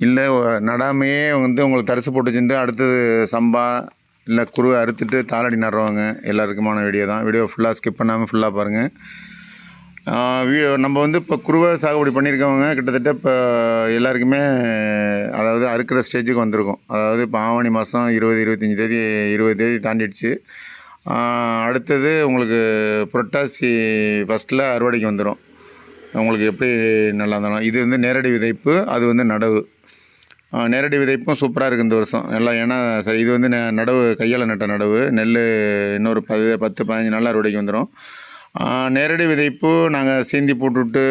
இல்லை நடாமையே வந்து உங்களுக்கு தரிசு போட்டு வச்சுட்டு அடுத்தது சம்பா இல்லை குருவை அறுத்துட்டு தாளடி நடுறவங்க எல்லாருக்குமான வீடியோ தான். வீடியோ ஃபுல்லாக ஸ்கிப் பண்ணாமல் ஃபுல்லாக பாருங்கள் வீடியோ நம்ம வந்து இப்போ குருவை சாகுபடி பண்ணியிருக்கவங்க கிட்டத்தட்ட இப்போ எல்லாருக்குமே அதாவது அறுக்கிற ஸ்டேஜுக்கு வந்திருக்கும். அதாவது இப்போ ஆவணி மாதம் இருபது இருபத்தஞ்சி தேதி இருபது தேதி தாண்டிடுச்சு. அடுத்தது உங்களுக்கு புரட்டாசி ஃபஸ்ட்டில் அறுவடைக்கு வந்துடும் உங்களுக்கு எப்படி நல்லா இருந்தாலும். இது வந்து நேரடி விதைப்பு அது வந்து நடவு. நேரடி விதைப்பும் சூப்பராக இருக்குது இந்த வருஷம். எல்லாம் ஏன்னா சரி இது வந்து நெ- நடவு கையால் நட்ட நடவு. நெல் இன்னொரு பதி பத்து பதினஞ்சு நாள் அறுவடைக்கு வந்துடும் நேரடி விதைப்பு நாங்கள் சீந்தி போட்டுவிட்டு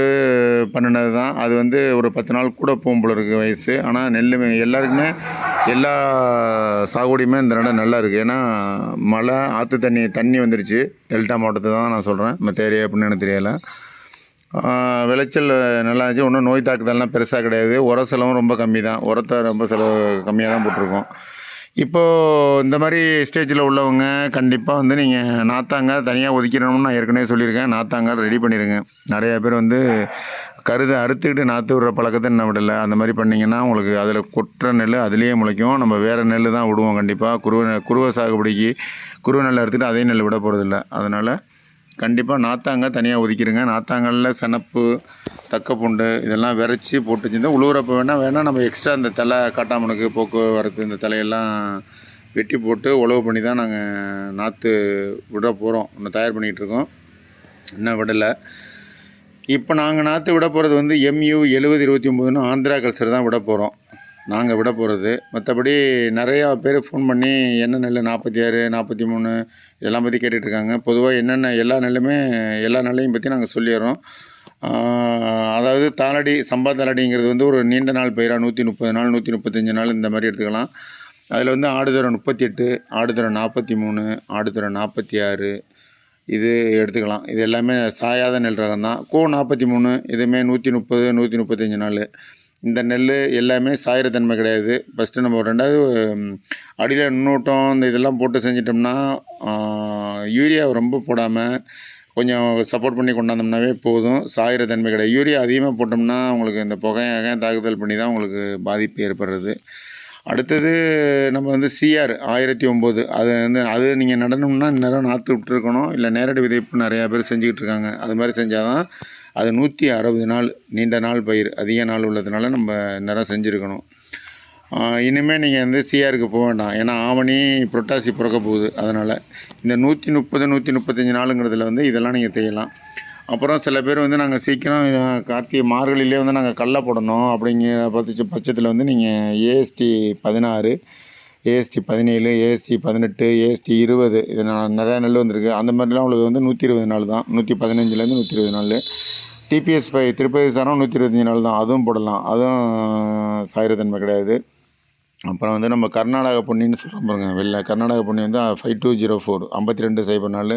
பண்ணினது தான் அது வந்து ஒரு பத்து நாள் கூட போகும் போல இருக்குது வயசு. ஆனால் நெல் எல்லாருக்குமே எல்லா சாகுபடியுமே இந்த நடம் நல்லா இருக்குது ஏன்னா மழை ஆற்று தண்ணி தண்ணி வந்துருச்சு. டெல்டா மாவட்டத்தை தான் நான் சொல்கிறேன் மற்ற ஏரியா அப்படின்னு எனக்கு தெரியலை. விளைச்சல் நல்லா இருந்துச்சு. ஒன்றும் நோய் தாக்குதல்லாம் பெருசாக கிடையாது. உர செலவும் ரொம்ப கம்மி தான். உரத்தை ரொம்ப செலவு கம்மியாக தான் போட்டிருக்கோம். இப்போது இந்த மாதிரி ஸ்டேஜில் உள்ளவங்க கண்டிப்பாக வந்து நீங்கள் நாத்தாங்க தனியாக ஒதுக்கிடணும்னு நான் ஏற்கனவே சொல்லியிருக்கேன். நாத்தாங்க ரெடி பண்ணிடுங்க. நிறையா பேர் வந்து கருதை அறுத்துக்கிட்டு நாற்று விடுற பழக்கத்தை என்ன விடலை அந்த மாதிரி பண்ணிங்கன்னா உங்களுக்கு அதில் கொட்டுற நெல் அதுலேயே முளைக்கும். நம்ம வேறு நெல் தான் விடுவோம் கண்டிப்பாக குருவை குருவை சாகுபடிக்கு குருவை நெல் அறுத்துக்கிட்டு அதே நெல் விட போகிறதில்ல அதனால் கண்டிப்பாக நாத்தாங்க தனியாக ஒதுக்கிடுங்க நாத்தாங்கல்ல செனப்பு தக்கப்பூண்டு இதெல்லாம் விரைச்சி போட்டு வச்சுருந்தா உழுவுறப்ப வேணால் வேணால் நம்ம எக்ஸ்ட்ரா அந்த தலை காட்டாமனுக்கு போக்குவரத்து இந்த தலையெல்லாம் வெட்டி போட்டு உழவு பண்ணி தான் நாங்கள் நாற்று விட போகிறோம் இன்னும் தயார் பண்ணிகிட்ருக்கோம் இன்னும் விடலை. இப்போ நாங்கள் நாற்று விட போகிறது வந்து எம்யூ எழுபது இருபத்தி ஒம்பதுன்னு ஆந்திரா கல்ச்சர் தான் விட போகிறோம் நாங்கள் விட போகிறது மற்றபடி நிறையா பேர் ஃபோன் பண்ணி என்ன நெல் நாற்பத்தி ஆறு நாற்பத்தி மூணு இதெல்லாம் பற்றி கேட்டுட்ருக்காங்க. பொதுவாக என்னென்ன எல்லா நெல்லுமே எல்லா நெல்லையும் பற்றி நாங்கள் சொல்லிடுறோம் அதாவது தாளடி சம்பா தாளடிங்கிறது வந்து ஒரு நீண்ட நாள் பயிராக நூற்றி முப்பது நாள் நூற்றி முப்பத்தஞ்சு நாள் இந்த மாதிரி எடுத்துக்கலாம். அதில் வந்து ஆடுதுறை முப்பத்தி எட்டு ஆடுதுறை நாற்பத்தி மூணு ஆடுதுறை நாற்பத்தி ஆறு இது எடுத்துக்கலாம். இது எல்லாமே சாயாத நெல் ரகம் தான். கோ நாற்பத்தி மூணு இதுவுமே நூற்றி முப்பது நூற்றி முப்பத்தஞ்சு நாள். இந்த நெல் எல்லாமே சாயிற தன்மை கிடையாது. ஃபஸ்ட்டு நம்ம ரெண்டாவது அடியில் நுண்ணூட்டம் இந்த இதெல்லாம் போட்டு செஞ்சிட்டோம்னா யூரியா ரொம்ப போடாமல் கொஞ்சம் சப்போர்ட் பண்ணி கொண்டாந்தோம்னாவே போதும். சாயிற தன்மை கிடையாது. யூரியா அதிகமாக போட்டோம்னா உங்களுக்கு இந்த புகையாக தாக்குதல் பண்ணி தான் உங்களுக்கு பாதிப்பு ஏற்படுறது. அடுத்தது நம்ம வந்து சிஆர் ஆயிரத்தி ஒம்பது. அது வந்து அது நீங்கள் நடனம்னா நேரம் நாற்று விட்டுருக்கணும். இல்லை நேரடி விதைப்பு நிறையா பேர் செஞ்சுக்கிட்டு இருக்காங்க அது மாதிரி செஞ்சால் தான் அது நூற்றி அறுபது நாள் நீண்ட நாள் பயிர் அதிக நாள் உள்ளதுனால நம்ம நேரம் செஞ்சுருக்கணும். இனிமேல் நீங்கள் வந்து சிஆருக்கு போக வேண்டாம். ஏன்னா ஆவணி புரட்டாசி பிறக்க போகுது. அதனால் இந்த நூற்றி முப்பது நூற்றி முப்பத்தஞ்சு நாளுங்கிறதுல வந்து இதெல்லாம் நீங்கள் செய்யலாம் அப்புறம் சில பேர் வந்து நாங்கள் சீக்கிரம் கார்த்திகை மார்கழிலே வந்து நாங்கள் கடல போடணும் அப்படிங்கிற பட்ச பட்சத்தில் வந்து நீங்கள் ஏஎஸ்டி பதினாறு ஏஎஸ்டி பதினேழு ஏஎஸ்டி பதினெட்டு ஏஎஸ்டி இருபது இது நிறையா நெல் வந்திருக்கு. அந்த மாதிரிலாம் உள்ளது வந்து நூற்றி இருபது நாள் தான். நூற்றி பதினஞ்சுலேருந்து நூற்றி இருபது நாள். டிபிஎஸ் பை திருப்பதி சாரம் நூற்றி இருபத்தஞ்சி நாள் தான். அதுவும் போடலாம். அதுவும் சாயிரத்தன்மை கிடையாது. அப்புறம் வந்து நம்ம கர்நாடக பொன்னின்னு சொல்கிறோம் பாருங்க வெளில கர்நாடக பொன்னி வந்து ஃபைவ் டூ ஜீரோ ஃபோர் ஐம்பத்தி ரெண்டு சைபர் நாள்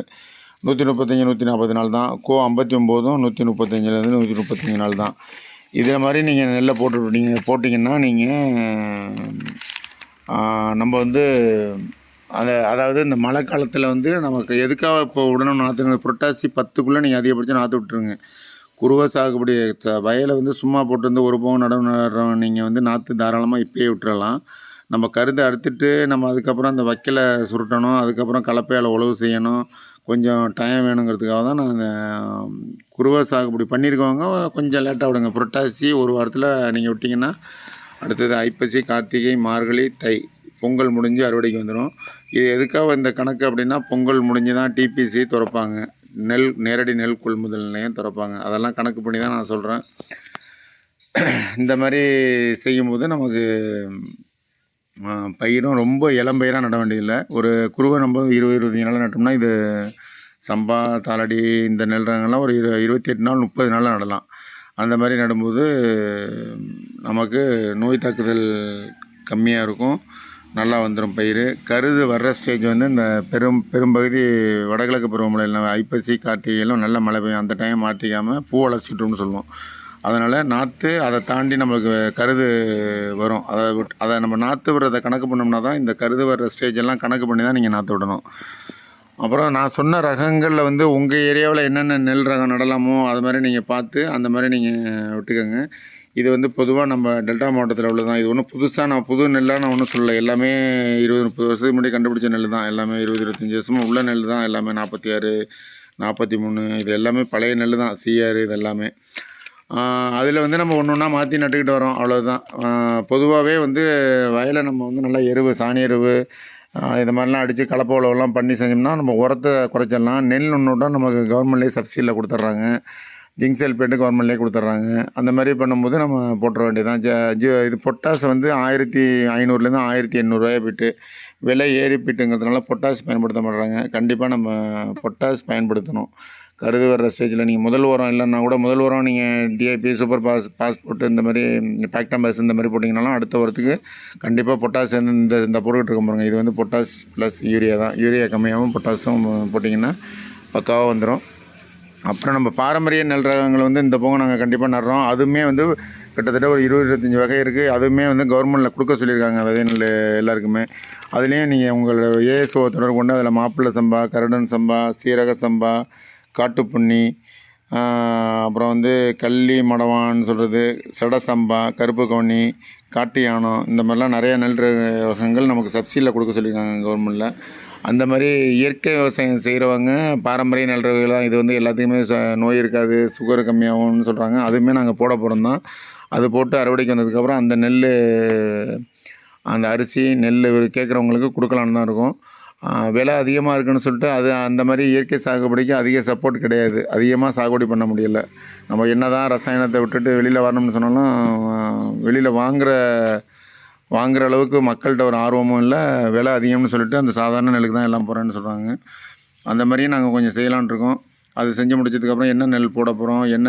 நூற்றி முப்பத்தஞ்சு நூற்றி நாற்பத்தி நாள் தான். கோ ஐம்பத்தி ஒம்போதும் நூற்றி முப்பத்தஞ்சிலேருந்து நூற்றி முப்பத்தஞ்சு நாள் தான். இதில் மாதிரி நீங்கள் நெல்லை போட்டு நீங்கள் போட்டிங்கன்னா நீங்கள் நம்ம வந்து அந்த அதாவது இந்த மழை காலத்தில் வந்து நமக்கு எதுக்காக இப்போ உடனே நாற்று புரட்டாசி பத்துக்குள்ளே நீங்கள் அதிகபட்சம் நாற்று விட்டுருங்க. குருவை சாகுபடி த- வயலை வந்து சும்மா போட்டு வந்து ஒரு போகம் நடவு நடுறோம் நீங்கள் வந்து நாற்று தாராளமாக இப்போயே விட்டுறலாம். நம்ம கருதை அறுத்துட்டு நம்ம அதுக்கப்புறம் அந்த வைக்கலை சுருட்டணும் அதுக்கப்புறம் கலப்பையால் உழவு செய்யணும் கொஞ்சம் டைம் வேணுங்கிறதுக்காக தான் நான் குருவை சாகுபடி பண்ணியிருக்கவங்க கொஞ்சம் லேட்டாக விடுங்க. புரட்டாசி ஒரு வாரத்தில் நீங்கள் விட்டிங்கன்னா அடுத்தது ஐப்பசி கார்த்திகை மார்கழி தை பொங்கல் முடிஞ்சு அறுவடைக்கு வந்துடும் இது எதுக்காக இந்த கணக்கு அப்படின்னா பொங்கல் முடிஞ்சு தான் டிபிசி திறப்பாங்க. நெல் நேரடி நெல் கொள்முதல் நிலையம் திறப்பாங்க. அதெல்லாம் கணக்கு பண்ணி தான் நான் சொல்கிறேன் இந்த மாதிரி செய்யும்போது நமக்கு பயிரும் ரொம்ப இளம் பயிராக நட வேண்டியதில்லை. ஒரு குறுவை நம்ம இருபது இருபத்தஞ்சி நாளில் நட்டோம்னா இது சம்பா தாளடி இந்த நெல் ரகங்கள்லாம் ஒரு இரு இருபத்தி எட்டு நாள் முப்பது நாளில் நடலாம். அந்த மாதிரி நடும்போது நமக்கு நோய் தாக்குதல் கம்மியாக இருக்கும். நல்லா வந்துடும் பயிர். கருது வர்ற ஸ்டேஜ் வந்து இந்த பெரும் பெரும்பகுதி வடகிழக்கு பருவமழையில் ஐப்பசி கார்த்திகையிலும் நல்ல மழை பெய்யும். அந்த டைம் மாட்டிக்காமல் பூ வளர்ச்சிட்டும்னு சொல்லுவோம். அதனால் நாற்று அதை தாண்டி நம்மளுக்கு கருது வரும். அதை விட் அதை நம்ம நாற்று விடுறதை கணக்கு பண்ணோம்னா தான் இந்த கருது வர்ற ஸ்டேஜ் எல்லாம் கணக்கு பண்ணி தான் நீங்கள் நாற்று விடணும். அப்புறம் நான் சொன்ன ரகங்களில் வந்து உங்கள் ஏரியாவில் என்னென்ன நெல் ரகம் நடலாமோ அது மாதிரி நீங்கள் பார்த்து அந்த மாதிரி நீங்கள் விட்டுக்கோங்க. இது வந்து பொதுவாக நம்ம டெல்டா மாவட்டத்தில் உள்ளதான் இது ஒன்றும் புதுசாக நான் புது நெல்லாக நான் ஒன்றும் சொல்லலை. எல்லாமே இருபது முப்பது வருஷத்துக்கு முன்னாடி கண்டுபிடிச்ச நெல் தான். எல்லாமே இருபது இருபத்தஞ்சி வருஷமும் உள்ள நெல் தான். எல்லாமே நாற்பத்தி ஆறு நாற்பத்தி மூணு இது எல்லாமே பழைய நெல் தான். சிஆர் இது எல்லாமே. அதில் வந்து நம்ம ஒன்று ஒன்றா மாற்றி நட்டுக்கிட்டு வரோம். அவ்வளோதான் பொதுவாகவே வந்து வயலை நம்ம வந்து நல்லா எருவு சாணி எருவு இது மாதிரிலாம் அடித்து கலப்பை உழவுலாம் பண்ணி செஞ்சோம்னா நம்ம உரத்தை குறைச்சிடலாம். நெல் ஒன்றுட்டா நமக்கு கவர்மெண்ட்லேயே சப்சிடியில் கொடுத்துட்றாங்க. ஜிங்க் சல்பேட்டு கவர்மெண்ட்லேயே கொடுத்துட்றாங்க. அந்த மாதிரி பண்ணும்போது நம்ம போட்டுற வேண்டியதான் ஜ ஜ இது பொட்டாஸ் வந்து ஆயிரத்தி ஐநூறுலேருந்து ஆயிரத்தி எண்ணூறுரூவாய் போய்ட்டு விலை ஏறி போயிட்டுங்கிறதுனால பொட்டாஸ் பயன்படுத்த மாட்றாங்க. கண்டிப்பாக நம்ம பொட்டாஸ் பயன்படுத்தணும். கருது வர்ற ஸ்டேஜில் நீங்கள் முதல் உரம் இல்லைன்னா கூட முதல் உரம் நீங்கள் டிஐபி சூப்பர் பாஸ் பாஸ்போர்ட் இந்த மாதிரி பேக்டாம்பஸ் இந்த மாதிரி போட்டிங்கனாலும் அடுத்த உரத்துக்கு கண்டிப்பாக பொட்டாஸ் இந்த இந்த போட்டுக்கிட்டு இருக்க பாருங்கள் இது வந்து பொட்டாஸ் ப்ளஸ் யூரியா தான். யூரியா கம்மியாகவும் பொட்டாஸும் போட்டிங்கன்னா பக்காவாக வந்துடும் அப்புறம் நம்ம பாரம்பரிய நெல் ரகங்களை வந்து இந்த போகம் நாங்கள் கண்டிப்பாக நடுறோம். அதுவுமே வந்து கிட்டத்தட்ட ஒரு இருபது இருபத்தஞ்சி வகை இருக்குது அதுவுமே வந்து கவர்மெண்ட்டில் கொடுக்க சொல்லியிருக்காங்க விதை நெல் எல்லாருக்குமே. அதுலேயும் நீங்கள் உங்களோட ஏஎஸ்ஓ தொடர்பு கொண்டு அதில் மாப்பிள்ளை சம்பா கருடன் சம்பா சீரக சம்பா காட்டுப்புண்ணி அப்புறம் வந்து கள்ளி மடவான்னு சொல்கிறது செட சம்பா கருப்பு கவுனி காட்டு யானம் இந்த மாதிரிலாம் நிறைய நெல் ரக நமக்கு சப்சிடியில் கொடுக்க சொல்லியிருக்காங்க கவர்மெண்ட்டில் அந்த மாதிரி இயற்கை விவசாயம் செய்கிறவங்க பாரம்பரிய நெல் ரகங்கள் தான். இது வந்து எல்லாத்துக்குமே ச நோய் இருக்காது சுகர் கம்மியாகும்னு சொல்கிறாங்க அதுவுமே நாங்கள் போட போகிறோம் தான். அது போட்டு அறுவடைக்கு வந்ததுக்கப்புறம் அந்த நெல் அந்த அரிசி நெல் கேட்குறவங்களுக்கு கொடுக்கலான்னு தான் இருக்கும். விலை அதிகமாக இருக்குன்னு சொல்லிட்டு அது அந்த மாதிரி இயற்கை சாகுபடிக்கு அதிக சப்போர்ட் கிடையாது. அதிகமாக சாகுபடி பண்ண முடியல. நம்ம என்ன தான் ரசாயனத்தை விட்டுட்டு வெளியில் வரணும்னு சொன்னாலும் வெளியில் வாங்குகிற வாங்குகிற அளவுக்கு மக்கள்கிட்ட ஒரு ஆர்வமும் இல்லை. விலை அதிகம்னு சொல்லிட்டு அந்த சாதாரண நெல்லுக்கு தான் எல்லாம் போகிறேன்னு சொல்கிறாங்க அந்த மாதிரியும் நாங்கள் கொஞ்சம் செய்யலாம்னு இருக்கோம். அது செஞ்சு முடிச்சதுக்கப்புறம் என்ன நெல் போட போகிறோம் என்ன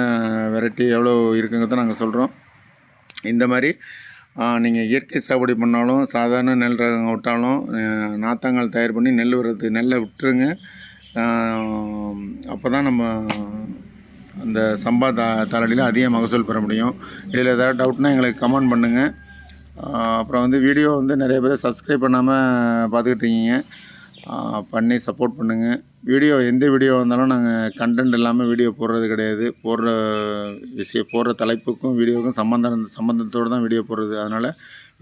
வெரைட்டி எவ்வளோ இருக்குங்கிறத நாங்கள் சொல்கிறோம் இந்த மாதிரி நீங்கள் இயற்கை சாகுபடி பண்ணாலும் சாதாரண நெல் ரகம் விட்டாலும் நாத்தாங்கால் தயார் பண்ணி நெல் விடுறது நெல்லை விட்டுருங்க. அப்போ தான் நம்ம அந்த சம்பா தா தாளடியில் அதிக மகசூல் பெற முடியும். இதில் ஏதாவது டவுட்னா எங்களுக்கு கமெண்ட் பண்ணுங்கள் அப்புறம் வந்து வீடியோ வந்து நிறைய பேர் சப்ஸ்கிரைப் பண்ணாமல் பார்த்துக்கிட்டு இருக்கீங்க. பண்ணி சப்போர்ட் பண்ணுங்கள் வீடியோ எந்த வீடியோ வந்தாலும் நாங்கள் கண்டென்ட் இல்லாமல் வீடியோ போடுறது கிடையாது. போடுற விஷயம் போடுற தலைப்புக்கும் வீடியோவுக்கும் சம்மந்தம் சம்மந்தத்தோடு தான் வீடியோ போடுறது. அதனால்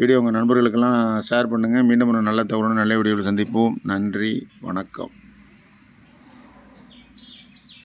வீடியோ உங்கள் நண்பர்களுக்கெல்லாம் ஷேர் பண்ணுங்கள் மீண்டும் ஒரு நல்ல தகவலும் நல்ல வீடியோவில் சந்திப்போம். நன்றி வணக்கம்.